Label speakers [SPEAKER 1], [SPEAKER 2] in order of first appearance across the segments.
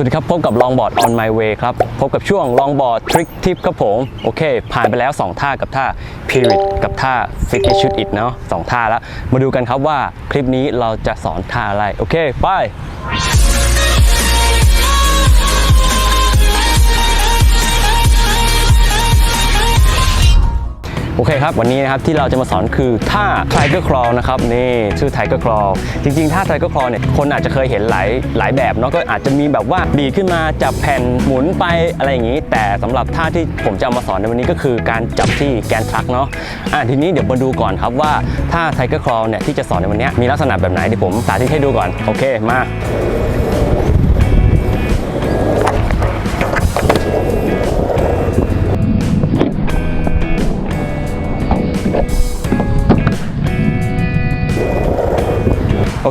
[SPEAKER 1] วัสดีครับ พบกับลองบอร์ด on my way ครับ พบกับช่วงลองบอร์ดทริคทิปครับผม โอเค ผ่านไปแล้ว 2 ท่ากับท่า period กับท่า finish shoot it เนาะสองท่าแล้ว มาดูกันครับว่าคลิปนี้เราจะสอนท่าอะไร โอเค ไป โอเคครับ วันนี้นะครับที่เราจะมาสอนคือท่า Tiger Crawl นะครับนี่ชื่อ Tiger Crawl จริงๆท่า Tiger Crawl เนี่ยคนอาจจะเคยเห็นหลายหลายแบบเนาะก็อาจจะมีแบบว่าดีดขึ้นมาจับแผ่นหมุนไปอะไรอย่างนี้ แต่สำหรับท่าที่ผมจะเอามาสอนในวันนี้ก็คือการจับที่แกนทรักเนาะอะทีนี้เดี๋ยวมาดูก่อนครับว่าท่า Tiger Crawl เนี่ยที่จะสอนในวันนี้มีลักษณะแบบไหนเดี๋ยวผมสาธิตให้ดูก่อนโอเคมา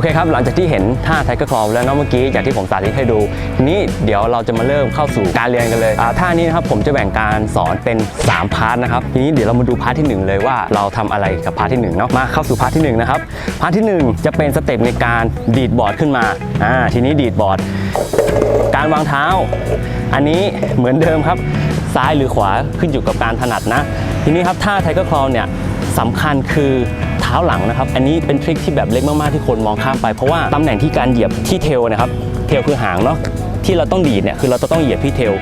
[SPEAKER 1] อเคครับ หลังจากที่เห็นท่าไทเกอร์คลอแล้วเนาะเมื่อกี้อย่างที่ผมสาธิตให้ดูทีนี้เดี๋ยวเราจะมาเริ่มเข้าสู่การเรียนกันเลยท่านี้นะครับผมจะแบ่งการสอนเป็น 3 พาร์ทนะครับทีนี้เดี๋ยวเรามาดูพาร์ทที่ 1 เลยว่าเราทำอะไรกับพาร์ทที่1เนาะมาเข้าสู่พาร์ทที่1นะครับพาร์ทที่ 1 จะเป็นสเต็ปในการดีดบอร์ดขึ้นมาอ่าทีนี้ดีดบอร์ดการวางเท้า อันนี้เหมือนเดิมครับซ้ายหรือขวาขึ้นอยู่กับการถนัดนะ ทีนี้ครับท่าไทเกอร์คลอเนี่ยสำคัญคือ ท้าหลังนะครับ อันนี้เป็นทริคที่แบบเล็กมากๆที่คนมองข้ามไป เพราะว่าตำแหน่งที่การเหยียบที่เทลนะครับ เทลคือหางเนาะ ที่เราต้องดีดเนี่ยคือเราจะต้องเหยียบที่เทล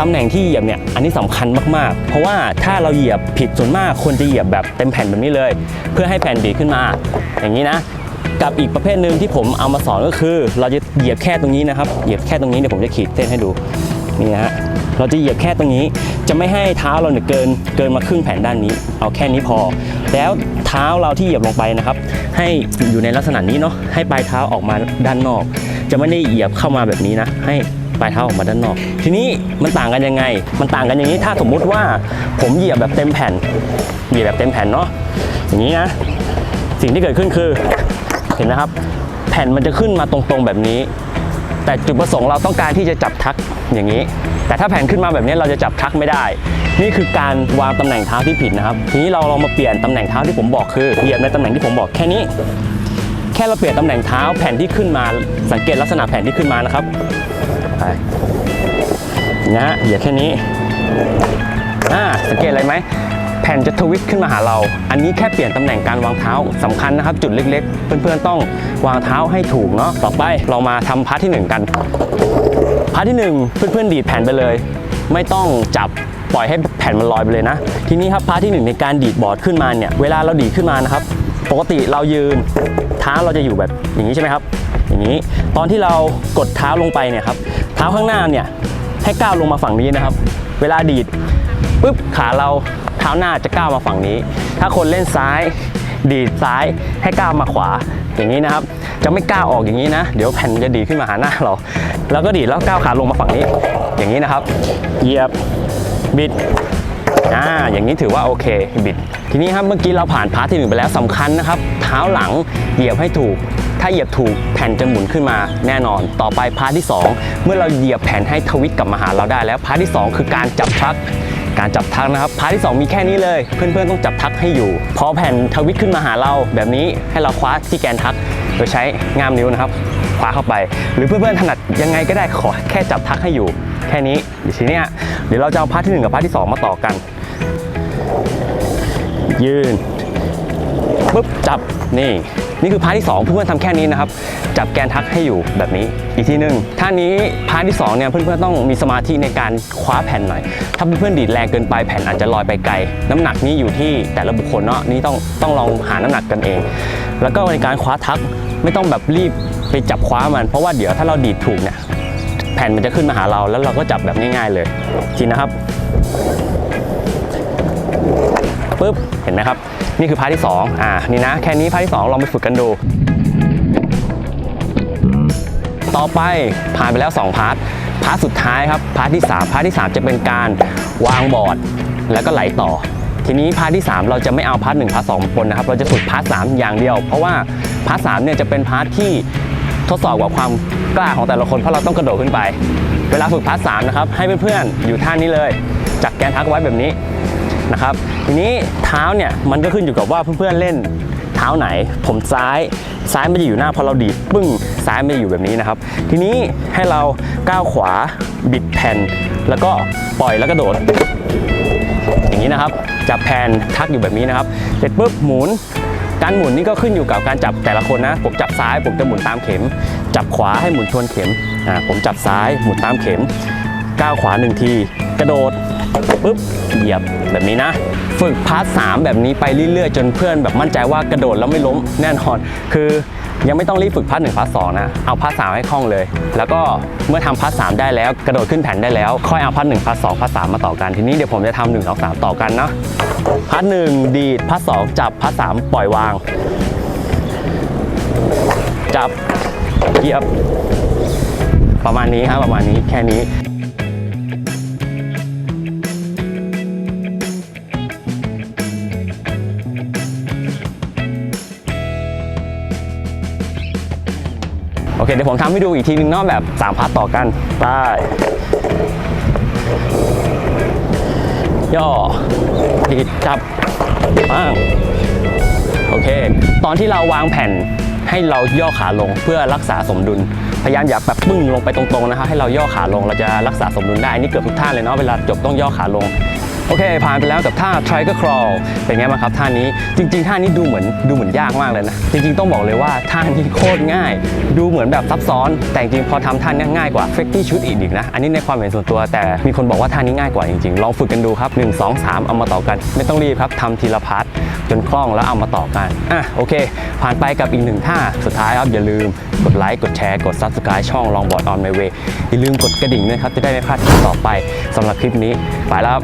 [SPEAKER 1] ตำแหน่งที่เหยียบเนี่ยอันนี้สำคัญมากๆ เพราะว่าถ้าเราเหยียบผิดส่วนมากคนจะเหยียบแบบเต็มแผ่นแบบนี้เลย เพื่อให้แผ่นดีขึ้นมา อย่างนี้นะกับอีกประเภทหนึ่งที่ผมเอามาสอนก็คือ เราจะเหยียบแค่ตรงนี้นะครับ เหยียบแค่ตรงนี้เดี๋ยวผมจะขีดเส้นให้ดู นี่นะฮะเราจะเหยียบแค่ตรงนี้จะไม่ให้เท้าเราเนี่ยเกินเกินมาครึ่งแผ่นด้านนี้ เอาแค่นี้พอ แล้วเท้าเราที่เหยียบลงไปนะครับ ให้อยู่ในลักษณะนี้เนาะให้ปลายเท้าออกมาด้านนอก จะไม่ได้เหยียบเข้ามาแบบนี้นะ ให้ปลายเท้าออกมาด้านนอก ทีนี้มันต่างกันยังไง มันต่างกันอย่างนี้ถ้าสมมุติว่าผมเหยียบแบบเต็มแผ่น เหยียบแบบเต็มแผ่นเนาะอย่างนี้นะสิ่งที่เกิดขึ้นคือเห็นไหมครับ แผ่นมันจะขึ้นมาตรงๆแบบนี้ แต่จุดประสงค์เราต้องการที่จะจับทัก อย่างนี้ แต่ถ้าแผ่นขึ้นมาแบบนี้เราจะจับทักไม่ได้ นี่คือการวางตำแหน่งเท้าที่ผิดนะครับ ทีนี้เราลองมาเปลี่ยนตำแหน่งเท้าที่ผมบอกคือเหยียบในตำแหน่งที่ผมบอกแค่นี้ แค่เราเปลี่ยนตำแหน่งเท้าแผ่นที่ขึ้นมา สังเกตลักษณะแผ่นที่ขึ้นมานะครับไปนะฮะเหยียบแค่นี้อ่าสังเกตอะไรไหมแผ่นจะทวิสต์ขึ้นมาหาเรา อันนี้แค่เปลี่ยนตำแหน่งการวางเท้าสำคัญนะครับ จุดเล็กๆ เพื่อนๆต้องวางเท้าให้ถูกเนาะ ต่อไปเรามาทำพาร์ทที่ 1 กันาร์ทที่ 1 เพื่อนๆดีดแผ่นไปเลย ไม่ต้องจับปล่อยให้แผ่นมันลอยไปเลยนะ ทีนี้ครับพาร์ทที่ 1 ในการดีดบอร์ดขึ้นมาเนี่ยเวลาเราดีดขึ้นมานะครับ ปกติเรายืนเท้าเราจะอยู่แบบอย่างนี้ใช่ไหมครับ อย่างนี้ตอนที่เรากดเท้าลงไปเนี่ยครับเท้าข้างหน้าเนี่ยให้ก้าวลงมาฝั่งนี้นะครับ เวลาดีดปุ๊บขาเราเท้าหน้าจะก้าวมาฝั่งนี้ ถ้าคนเล่นซ้าย ดีดซ้ายให้ก้าวมาขวาอย่างนี้นะครับ จะไม่ก้าวออกอย่างนี้นะ เดี๋ยวแผ่นจะดีขึ้นมาหาหน้าเรา แล้วก็ดีแล้วก้าวขาลงมาฝั่งนี้ อย่างนี้นะครับ เหยียบบิดอ่าอย่างนี้ถือว่าโอเคบิด ทีนี้ครับเมื่อกี้เราผ่านพาร์ทที่หนึ่งไปแล้วสำคัญนะครับ เท้าหลังเหยียบให้ถูก ถ้าเหยียบถูกแผ่นจะหมุนขึ้นมาแน่นอน ต่อไปพาร์ทที่สองเมื่อเราเหยียบแผ่นให้ทวิตกลับมาหาเราได้แล้วพาร์ทที่สองคือการจับทรัก การจับทักนะครับพาร์ทที่ 2 มีแค่นี้เลย เพื่อนๆต้องจับทักให้อยู่ พอแผ่นทวิตขึ้นมาหาเราแบบนี้ให้เราคว้าที่แกนทัก โดยใช้ง่ามนิ้วนะครับคว้าเข้าไป หรือเพื่อนๆถนัดยังไงก็ได้ขอแค่จับทักให้อยู่ แค่นี้เดี๋ยวทีเนี้ยเดี๋ยวเราจะเอาพาร์ทที่ 1 กับพาร์ทที่ 2 มาต่อกัน ยืนปุ๊บจับนี่ นี่คือพาร์ทที่2เพื่อนๆทำแค่นี้นะครับ จับแกนทักให้อยู่แบบนี้อีกทีหนึ่งท่านี้พาร์ทที่2เนี่ยเพื่อนๆต้องมีสมาธิในการคว้าแผ่นหน่อย ถ้าเพื่อนๆดีดแรงเกินไปแผ่นอาจจะลอยไปไกล น้ำหนักนี่อยู่ที่แต่ละบุคคลเนาะนี่ต้องต้องลองหาน้ำหนักกันเอง แล้วก็ในการคว้าทักไม่ต้องแบบรีบไปจับคว้ามัน เพราะว่าเดี๋ยวถ้าเราดีดถูกเนี่ยแผ่นมันจะขึ้นมาหาเราแล้วเราก็จับแบบง่ายๆเลยทีนะครับปุ๊บเห็นไหมครับ นี่คือพาร์ทที่ 2 อ่า นี่นะ แค่นี้พาร์ทที่ 2 ลองไปฝึกกันดู ต่อไปผ่านไปแล้ว 2 พาร์ท พาร์ทสุดท้ายครับ พาร์ทที่ 3 พาร์ทที่ 3 จะเป็นการวางบอร์ด แล้วก็ไหลต่อ ทีนี้พาร์ทที่ 3 เราจะไม่เอาพาร์ทหนึ่งพาร์ทสองปนนะครับ เราจะฝึกพาร์ทสามอย่างเดียว เพราะว่าพาร์ทสามเนี่ยจะเป็นพาร์ทที่ทดสอบกับความกล้าของแต่ละคน เพราะเราต้องกระโดดขึ้นไป เวลาฝึกพาร์ทสามนะครับ ให้เพื่อนๆ อยู่ท่านี้เลย จับแกนทักไว้แบบนี้ นะครับทีนี้เท้าเนี่ยมันก็ขึ้นอยู่กับว่าเพื่อนๆเล่นเท้าไหน ผมซ้ายซ้ายมันจะอยู่หน้าพอเราดีดปึ้งซ้ายมันจะอยู่แบบนี้นะครับ ทีนี้ให้เราก้าวขวาบิดแผ่น แล้วก็ปล่อยแล้วก็โดด อย่างนี้นะครับจับแผ่นทักอยู่แบบนี้นะครับ เสร็จปุ๊บหมุนการหมุนนี่ก็ขึ้นอยู่กับการจับแต่ละคนนะ ผมจับซ้ายผมจะหมุนตามเข็ม จับขวาให้หมุนทวนเข็มอ่าผมจับซ้ายหมุนตามเข็มก้าวขวาหนึ่งที กระโดด ปุ๊บเหยียบแบบนี้นะ ฝึกพาร์ทสามแบบนี้ไปเรื่อยๆ จนเพื่อนแบบมั่นใจว่ากระโดดแล้วไม่ล้มแน่นอน คือยังไม่ต้องรีบฝึกพาร์ทหนึ่งพาร์ทสองนะ เอาพาร์ทสามให้คล่องเลย แล้วก็เมื่อทำพาร์ทสามได้แล้วกระโดดขึ้นแผ่นได้แล้ว ค่อยเอาพาร์ทหนึ่งพาร์ทสองพาร์ทสามมาต่อกัน ทีนี้เดี๋ยวผมจะทำหนึ่งสองสามต่อกันเนาะพาร์ทหนึ่งดีดพาร์ทสองจับพาร์ทสามปล่อยวาง จับเหยียบ ประมาณนี้ครับประมาณนี้แค่นี้ โอเคเดี๋ยวผมทำให้ดูอีกทีนึงเนอกแบบ 3พาร์ทต่อกันได้ย่อดีดจับป้างโอเค ตอนที่เราวางแผ่นให้เราย่อขาลงเพื่อรักษาสมดุล พยายามอย่าแบบปึ้งลงไปตรงๆนะครับให้เราย่อขาลงเราจะรักษาสมดุลได้นนี่เกือบทุกท่านเลยเนาะเวลาจบต้องย่อขาลง โอเค ผ่านไปแล้วกับท่า triangle crawl เป็นไงบ้างครับท่านี้จริง ๆ ท่านี้ดูเหมือนดูเหมือนยากมากเลยนะ จริง ๆ ต้องบอกเลยว่าท่านี้โคตรง่าย ดูเหมือนแบบซับซ้อน แต่จริงพอทำท่านี้ง่ายกว่า f ฟ c ตี้ชุดอีกอีกนะ อันนี้ในความเห็นส่วนตัว แต่มีคนบอกว่าท่านี้ง่ายกว่าจริงๆ ลองฝึกกันดูครับ 1 2 3 เอามาต่อกัน ไม่ต้องรีบครับทำทีละพาร์ทจนคล่องแล้วเอามาต่อกันอะโอเค ผ่านไปกับอีกหนึ่งท่าสุดท้ายครับอย่าลืมกดไลค์กดแชร์กด subscribe ช่องลองบอร์ดออนไมเวอย่าลืมกดกระดิ่งด้วยครับจะได้ไม่พลาดคลิปต่อไปสำหรับคลิปนี้ไปแล้ว